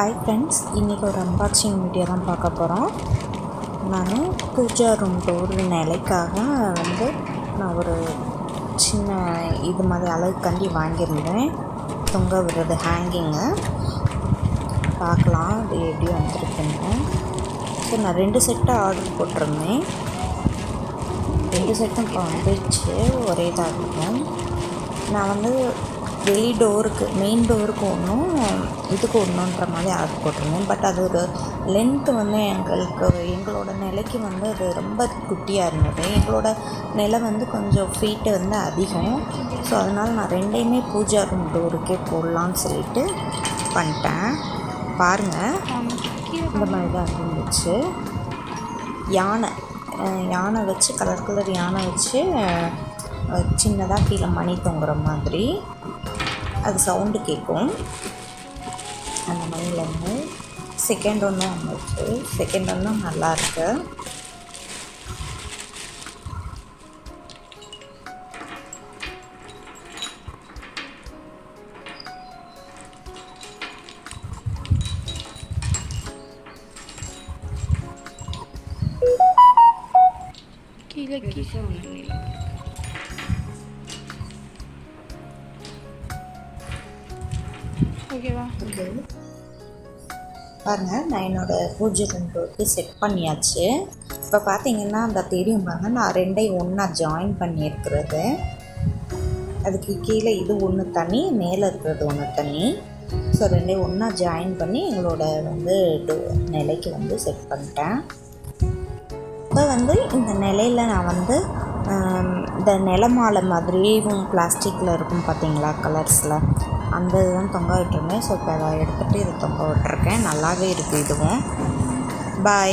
Hi friends இன்றைக்கி ஒரு unboxing video தான் பார்க்க போகிறோம் நான் பூஜா ரூம் டோர் நிலைக்காக வந்து நான் ஒரு சின்ன இது மாதிரி அளவுக்காண்டி வாங்கியிருந்தேன். தொங்க விடுறது ஹேங்கிங்கு பார்க்கலாம் அது எப்படி வந்துருக்குன்னு. ஸோ நான் ரெண்டு செட்டு ஆர்டர் போட்டிருந்தேன். ரெண்டு செட்டும் இப்போ வந்துச்சு ஒரே இதாக இருக்கும். நான் வந்து வெளி டோருக்கு மெயின் டோருக்கு ஒன்றும் இதுக்கு ஒன்றுன்ற மாதிரி ஆர்டர் போட்டிருந்தேன். பட் அது ஒரு லென்த்து வந்து எங்களுக்கு எங்களோட நிலைக்கு வந்து அது ரொம்ப குட்டியாக இருந்தது. எங்களோட நிலை வந்து கொஞ்சம் ஃபீட்டு வந்து அதிகம். ஸோ அதனால் நான் ரெண்டையுமே பூஜா ரூம் டோருக்கே போடலான்னு சொல்லிட்டு பண்ணிட்டேன். பாருங்கள் இந்த மாதிரி தான் இருந்துச்சு. யானை யானை வச்சு கலர் கலர் யானை வச்சு சின்னதாக கீழே மணி தொங்குற மாதிரி. அது சவுண்டு கேட்கும் அந்த மணிலேருந்து செகண்ட் ஒன்றும் வந்துச்சு. செகண்ட் ஒன்றும் நல்லா இருக்கு. கீழே கீழே. ஓகேவா பாருங்கள் நான் என்னோடய பூஜை ரூம்க்கு செட் பண்ணியாச்சு. இப்போ பார்த்தீங்கன்னா அந்த தெரியும் பாருங்க நான் ரெண்டையும் ஒன்றா ஜாயின் பண்ணியிருக்கிறது. அதுக்கு கீழே இது ஒன்று தனி மேலே இருக்கிறது ஒன்று தனி. ஸோ ரெண்டையும் ஒன்றா ஜாயின் பண்ணி எங்களோட வந்து நிலைக்கு வந்து செட் பண்ணிட்டேன். இப்போ வந்து இந்த நிலையில் நான் வந்து இந்த நிலமாலை மாதிரியும் பிளாஸ்டிக்கில் இருக்கும் பார்த்தீங்களா கலர்ஸில் அந்த இதுதான் தொங்க விட்டுருந்தேன். ஸோ இப்போ அதை எடுத்துகிட்டு இதை தொங்க விட்டுருக்கேன். நல்லாவே இருக்குது இதுவும். பாய்